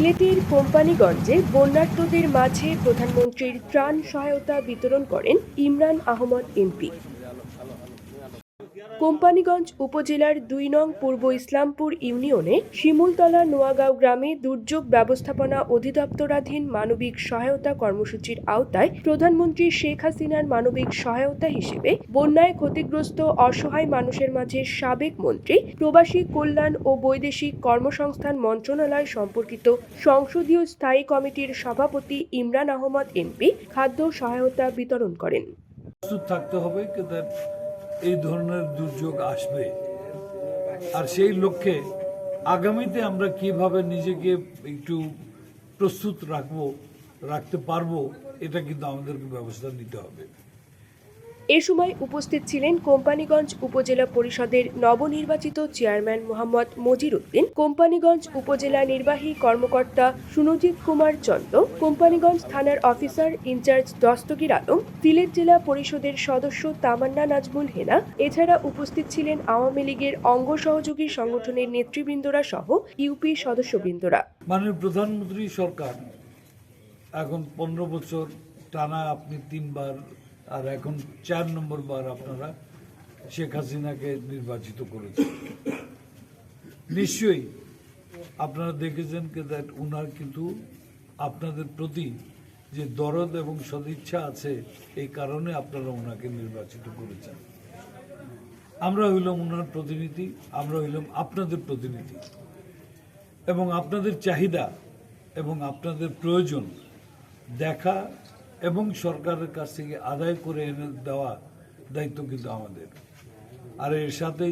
সিলেটের কোম্পানিগঞ্জে বন্যার্তদের মাঝে প্রধানমন্ত্রীর ত্রাণ সহায়তা বিতরণ করেন ইমরান আহমদ এমপি। কোম্পানিগঞ্জ উপজেলার দুই নং পূর্ব ইসলামপুর ইউনিয়নে শিমুলতলা নোয়াগাঁও গ্রামে দুর্যোগ ব্যবস্থাপনা অধিদপ্তরাধীন মানবিক সহায়তা কর্মসূচির আওতায় প্রধানমন্ত্রী শেখ হাসিনার মানবিক সহায়তা হিসেবে বন্যায় ক্ষতিগ্রস্ত অসহায় মানুষের মাঝে সাবেক মন্ত্রী, প্রবাসী কল্যাণ ও বৈদেশিক কর্মসংস্থান মন্ত্রণালয় সম্পর্কিত সংসদীয় স্থায়ী কমিটির সভাপতি ইমরান আহমদ এমপি খাদ্য সহায়তা বিতরণ করেন। প্রস্তুত থাকতে হবে এই ধরনের দুর্যোগ আসবে। আর সেই লক্ষ্যে আগামীতে আমরা কীভাবে নিজেকে একটু প্রস্তুত রাখব, রাখতে পারব, এটা কিন্তু আমাদেরকে ব্যবস্থা নিতে হবে। এ সময় উপস্থিত ছিলেন কোম্পানিগঞ্জ উপজেলা পরিষদের নবনির্বাচিত চেয়ারম্যান মোহাম্মদ মজির উদ্দিন কোম্পানিগঞ্জ উপজেলা নির্বাহী কর্মকর্তা সুনজিৎ কুমার চন্দ, কোম্পানিগঞ্জ থানার officer in charge Dastagir Alam, Sylhet জেলা পরিষদের সদস্য তামান্না নাজমুল হেনা, এছাড়া উপস্থিত ছিলেন আওয়ামী লীগের অঙ্গ সহযোগী সংগঠনের নেতৃবৃন্দরা সহ ইউপি সদস্যবৃন্দরা। মাননীয় প্রধানমন্ত্রী সরকার, এখন পনেরো বছর টানা আপনি তিনবার আর এখন চার নম্বর বার আপনারা শেখ হাসিনাকে নির্বাচিত করেছেন। নিশ্চয়ই আপনারা দেখেছেন দ্যাট উনার কিন্তু আপনাদের প্রতি যে দরদ এবং সদিচ্ছা আছে, এই কারণে আপনারা ওনাকে নির্বাচিত করেছেন। আমরা হইলাম ওনার প্রতিনিধি, আমরা হইলাম আপনাদের প্রতিনিধি। এবং আপনাদের চাহিদা এবং আপনাদের প্রয়োজন দেখা এবং সরকারের কাছ থেকে আদায় করে এনে দেওয়া দায়িত্ব কিন্তু আমাদের। আর এর সাথে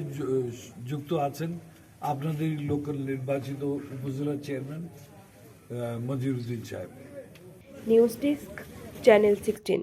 যুক্ত আছেন আপনাদের লোকাল নির্বাচিত উপজেলা চেয়ারম্যান মজিরুদ্দিন সাহেব। News desk, channel sixteen.